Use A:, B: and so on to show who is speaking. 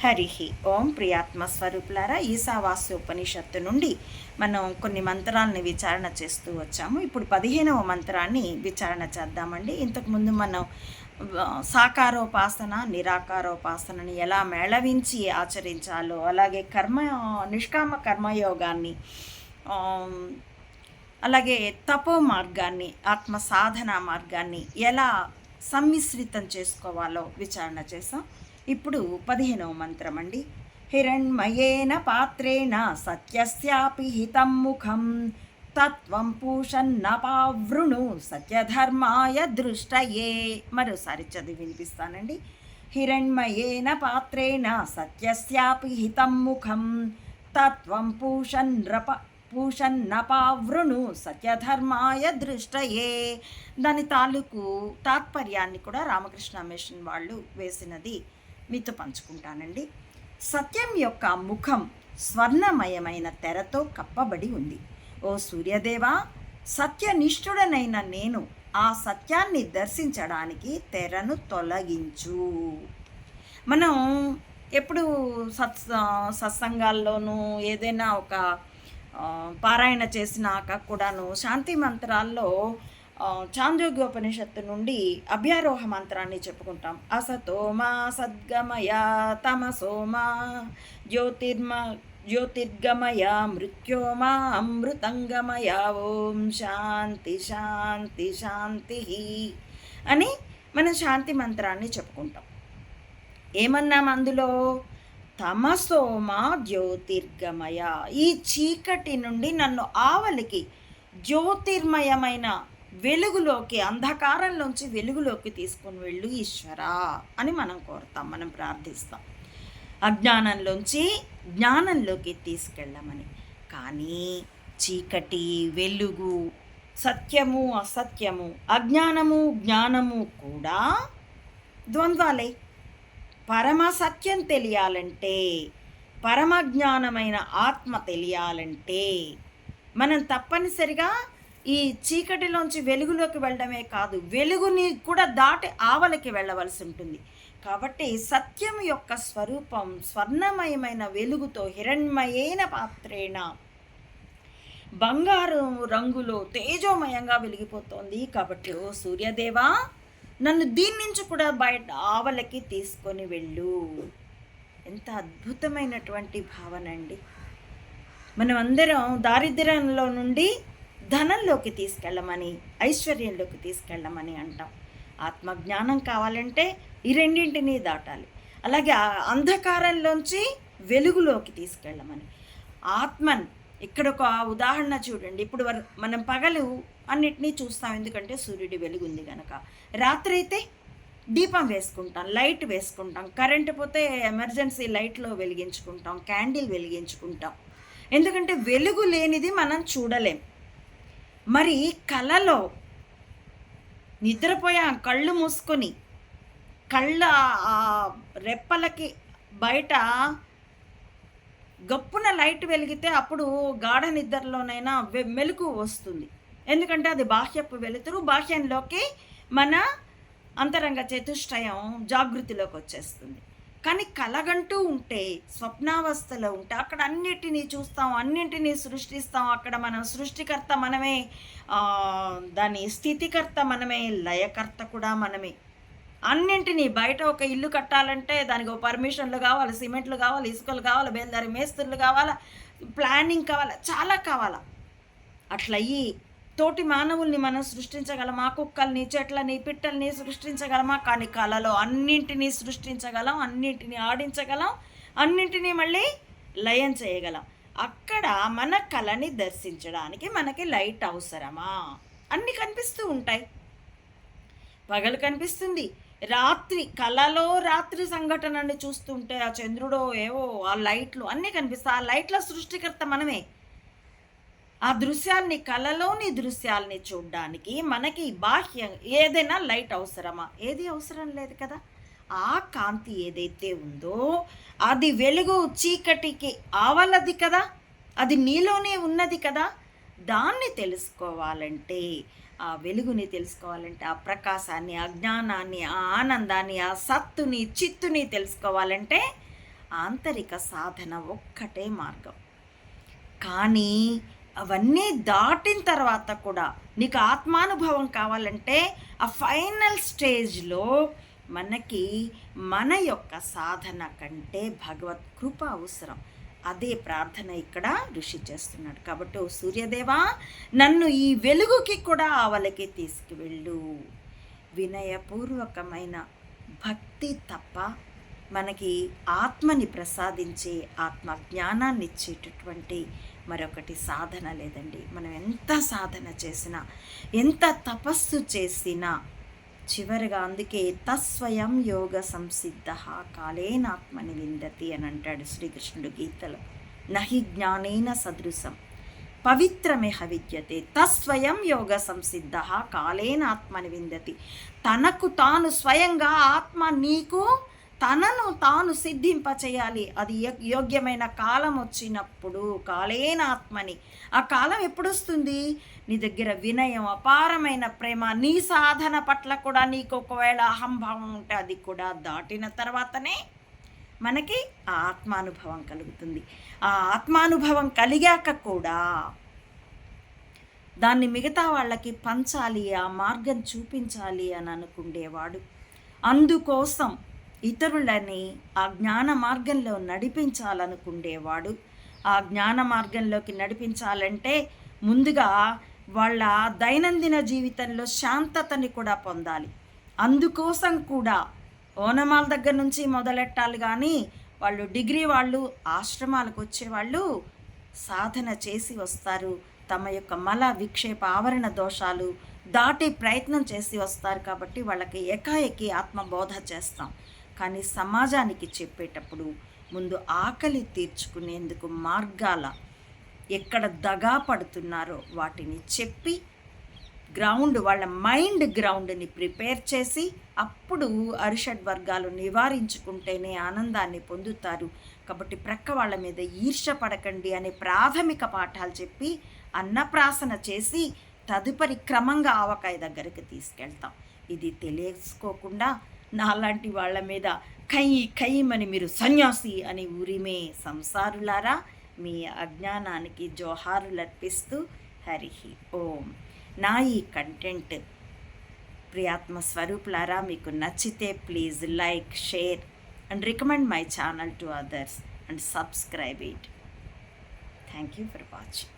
A: హరి ఓం ప్రియాత్మ స్వరూపులారా ఈశావాస్య ఉపనిషత్తు నుండి మనం కొన్ని మంత్రాలని విచారణ చేస్తూ వచ్చాము. ఇప్పుడు పదిహేనవ మంత్రాన్ని విచారణ చేద్దామండి. ఇంతకుముందు మనం సాకారోపాసన నిరాకారోపాసనని ఎలా మేళవించి ఆచరించాలో అలాగే కర్మ నిష్కామ కర్మయోగాన్ని అలాగే తపో మార్గాన్ని ఆత్మ సాధన మార్గాన్ని ఎలా సమ్మిశ్రితం చేసుకోవాలో విచారణ చేసాం ఇప్పుడు పదిహేనవ మంత్రం అండి హిరణ్మయేన పాత్రేణ సత్యస్యాపి హితం ముఖం. తత్వం పూషన్న పావృణు సత్యధర్మాయ దృష్టయే. మరోసారి చదివి వినిపిస్తానండి. హిరణ్మయేన పాత్రేణ సత్యస్యాపి హితం ముఖం. తత్వం పూషన్రప పూషన్నపావృణు సత్యధర్మాయ దృష్టయే. దాని తాలూకు తాత్పర్యాన్ని కూడా రామకృష్ణ మిషన్ వాళ్ళు వేసినది. మీతో పంచుకుంటానండి. సత్యం యొక్క ముఖం స్వర్ణమయమైన తెరతో కప్పబడి ఉంది. ఓ సూర్యదేవా సత్యనిష్ఠుడనైన నేను ఆ సత్యాన్ని దర్శించడానికి తెరను తొలగించు. మనం ఎప్పుడు సత్ సత్సంగాల్లోనూ ఏదైనా ఒక పారాయణ చేసినాక కూడాను శాంతి మంత్రాల్లో ఆ, చాంద్రోగ్యోపనిషత్తు నుండి అభ్యారోహ మంత్రాన్ని చెప్పుకుంటాం. అసతోమా సద్గమయ తమసోమా జ్యోతిర్మ జ్యోతిర్గమయ మృత్యోమా అమృతంగమయ ఓం శాంతి శాంతి శాంతి అని మనం శాంతి మంత్రాన్ని చెప్పుకుంటాం. ఏమన్నాం అందులో? తమసోమా జ్యోతిర్గమయ. ఈ చీకటి నుండి నన్ను ఆవలికి జ్యోతిర్మయమైన వెలుగులోకి అంధకారంలోంచి వెలుగులోకి తీసుకొని వెళ్ళు ఈశ్వరా అని మనం కోరుతాం మనం ప్రార్థిస్తాం. అజ్ఞానంలోంచి జ్ఞానంలోకి తీసుకెళ్ళమని. కానీ చీకటి వెలుగు సత్యము అసత్యము అజ్ఞానము జ్ఞానము కూడా ద్వంద్వాలే పరమ సత్యం తెలియాలంటే పరమ జ్ఞానమైన ఆత్మ తెలియాలంటే మనం తప్పనిసరిగా ఈ చీకటిలోంచి వెలుగులోకి వెళ్ళడమే కాదు వెలుగుని కూడా దాటి ఆవలకి వెళ్ళవలసి ఉంటుంది. కాబట్టి సత్యం యొక్క స్వరూపం స్వర్ణమయమైన వెలుగుతో హిరణ్మయైన పాత్రేణ. బంగారు రంగులో తేజోమయంగా వెలిగిపోతోంది. కాబట్టి ఓ సూర్యదేవా నన్ను దీని నుంచి కూడా బయట ఆవలకి తీసుకొని వెళ్ళు. ఎంత అద్భుతమైనటువంటి భావన అండి. మనం అందరం దారిద్ర్యంలో నుండి ధనంలోకి తీసుకెళ్ళమని ఐశ్వర్యంలోకి తీసుకెళ్ళమని అంటాం. ఆత్మజ్ఞానం కావాలంటే ఈ రెండింటినీ దాటాలి. అలాగే అంధకారంలోంచి వెలుగులోకి తీసుకెళ్ళమని. ఆత్మన్ ఇక్కడ ఒక ఉదాహరణ చూడండి. ఇప్పుడు మనం పగలు అన్నిటినీ చూస్తాం. ఎందుకంటే సూర్యుడి వెలుగుంది కనుక రాత్రి అయితే దీపం వేసుకుంటాం లైట్ వేసుకుంటాం కరెంటు పోతే ఎమర్జెన్సీ లైట్లో వెలిగించుకుంటాం క్యాండిల్ వెలిగించుకుంటాం. ఎందుకంటే వెలుగు లేనిది మనం చూడలేం. మరి కలలో నిద్రపోయాం కళ్ళు మూసుకొని కళ్ళ ఆ రెప్పలకి బయట గప్పున లైట్ వెలిగితే అప్పుడు గాఢ నిద్రలోనైనా మెలకు వస్తుంది. ఎందుకంటే అది బాహ్యపు వెలుతురు బాహ్యంలోకి మన అంతరంగ చతుష్టయం జాగృతిలోకి వచ్చేస్తుంది. కానీ కలగంటూ ఉంటే స్వప్నావస్థలో ఉంటే అక్కడ అన్నిటినీ చూస్తాం అన్నింటినీ సృష్టిస్తాం. అక్కడ మనం సృష్టికర్త మనమే దాని స్థితికర్త మనమే లయకర్త కూడా మనమే. అన్నింటినీ బయట ఒక ఇల్లు కట్టాలంటే దానికి ఒక పర్మిషన్లు కావాలి సిమెంట్లు కావాలి ఇసుకలు కావాలి బేల్దారి మేస్త్రులు కావాలా ప్లానింగ్ కావాలా చాలా కావాలా. అట్లయ్యి తోటి మానవుల్ని మనం సృష్టించగలమా కుక్కల్ని చెట్లని పిట్టల్ని సృష్టించగలమా? కానీ కళలో అన్నింటినీ సృష్టించగలం అన్నింటినీ ఆడించగలం అన్నింటినీ మళ్ళీ లయం చేయగలం. అక్కడ మన కళని దర్శించడానికి మనకి లైట్ అవసరమా? అన్నీ కనిపిస్తూ ఉంటాయి. పగలు కనిపిస్తుంది. రాత్రి కళలో రాత్రి సంఘటనని చూస్తుంటే ఆ చంద్రుడో ఏవో ఆ లైట్లు అన్నీ కనిపిస్తాయి. ఆ లైట్ల సృష్టికర్త మనమే. ఆ దృశ్యాల్ని కళలోని దృశ్యాల్ని చూడడానికి మనకి బాహ్యం ఏదైనా లైట్ అవసరమా? ఏది అవసరం లేదు కదా. ఆ కాంతి ఏదైతే ఉందో అది వెలుగు చీకటికి ఆవలది కదా. అది నీలోనే ఉన్నది కదా. దాన్ని తెలుసుకోవాలంటే ఆ వెలుగుని తెలుసుకోవాలంటే ఆ ప్రకాశాన్ని ఆ జ్ఞానాన్ని ఆ ఆనందాన్ని ఆ సత్తుని చిత్తుని తెలుసుకోవాలంటే ఆంతరిక సాధన ఒక్కటే మార్గం. కానీ అవన్నీ దాటిన తర్వాత కూడా నీకు ఆత్మానుభవం కావాలంటే ఆ ఫైనల్ స్టేజ్లో మనకి మన యొక్క సాధన కంటే భగవత్ కృప అవసరం. అదే ప్రార్థన ఇక్కడ ఋషి చేస్తున్నాడు. కాబట్టి ఓ సూర్యదేవా నన్ను ఈ వెలుగుకి కూడా ఆవలకి తీసుకువెళ్ళు. వినయపూర్వకమైన భక్తి తప్ప మనకి ఆత్మని ప్రసాదించే ఆత్మ జ్ఞానాన్ని ఇచ్చేటటువంటి మరొకటి సాధన లేదండి. మనం ఎంత సాధన చేసినా ఎంత తపస్సు చేసినా చివరిగా అందుకే తస్వయం యోగ సంసిద్ధ కాలేనాత్మని విందతి అని అంటాడు శ్రీకృష్ణుడు గీతలో. నహి జ్ఞానేన సదృశం. పవిత్రమే విద్యతే తస్వయం యోగ సంసిద్ధ కాలేనాత్మని విందతి. తనకు తాను స్వయంగా ఆత్మ నీకు తనను తాను సిద్ధింప చేయాలి అది యో- యోగ్యమైన కాలం వచ్చినప్పుడు కాలేన ఆత్మని ఆ కాలం ఎప్పుడు వస్తుంది నీ దగ్గర వినయం అపారమైన ప్రేమ నీ సాధన పట్ల కూడా నీకు ఒకవేళ అహంభావం ఉంటే అది కూడా దాటిన తర్వాతనే మనకి ఆ ఆత్మానుభవం కలుగుతుంది. ఆ ఆత్మానుభవం కలిగాక కూడా దాన్ని మిగతా వాళ్ళకి పంచాలి ఆ మార్గం చూపించాలి అని అనుకుండేవాడు. అందుకోసం ఇతరులని ఆ జ్ఞాన మార్గంలో నడిపించాలనుకుండేవాడు. ఆ జ్ఞాన మార్గంలోకి నడిపించాలంటే ముందుగా వాళ్ళ దైనందిన జీవితంలో శాంతతని కూడా పొందాలి. అందుకోసం కూడా ఓనమాల దగ్గర నుంచి మొదలెట్టాలి కానీ వాళ్ళు డిగ్రీ వాళ్ళు ఆశ్రమాలకు వచ్చేవాళ్ళు సాధన చేసి వస్తారు. తమ యొక్క మల విక్షేప ఆవరణ దోషాలు దాటే ప్రయత్నం చేసి వస్తారు కాబట్టి వాళ్ళకి ఏకాఏకి ఆత్మబోధ చేస్తాం. కానీ సమాజానికి చెప్పేటప్పుడు ముందు ఆకలి తీర్చుకునేందుకు మార్గాల ఎక్కడ దగా పడుతున్నారో వాటిని చెప్పి గ్రౌండ్ వాళ్ళ మైండ్ గ్రౌండ్ని ప్రిపేర్ చేసి అప్పుడు అరిషడ్ వర్గాలు నివారించుకుంటేనే ఆనందాన్ని పొందుతారు. కాబట్టి ప్రక్క వాళ్ళ మీద ఈర్ష పడకండి అనే ప్రాథమిక పాఠాలు చెప్పి అన్నప్రాసన చేసి తదుపరి క్రమంగా ఆవకాయ దగ్గరికి తీసుకెళ్తాం. ఇది తెలుసుకోకుండా నాలాంటి వాళ్ళ మీద కై కైమని మీరు సన్యాసి అని ఉరిమే సంసారులారా మీ అజ్ఞానానికి జోహారులర్పిస్తూ హరి ఓం. నా ఈ కంటెంట్ ప్రియాత్మ స్వరూపులారా మీకు నచ్చితే please like share and recommend my channel to others and subscribe it. Thank you for watching.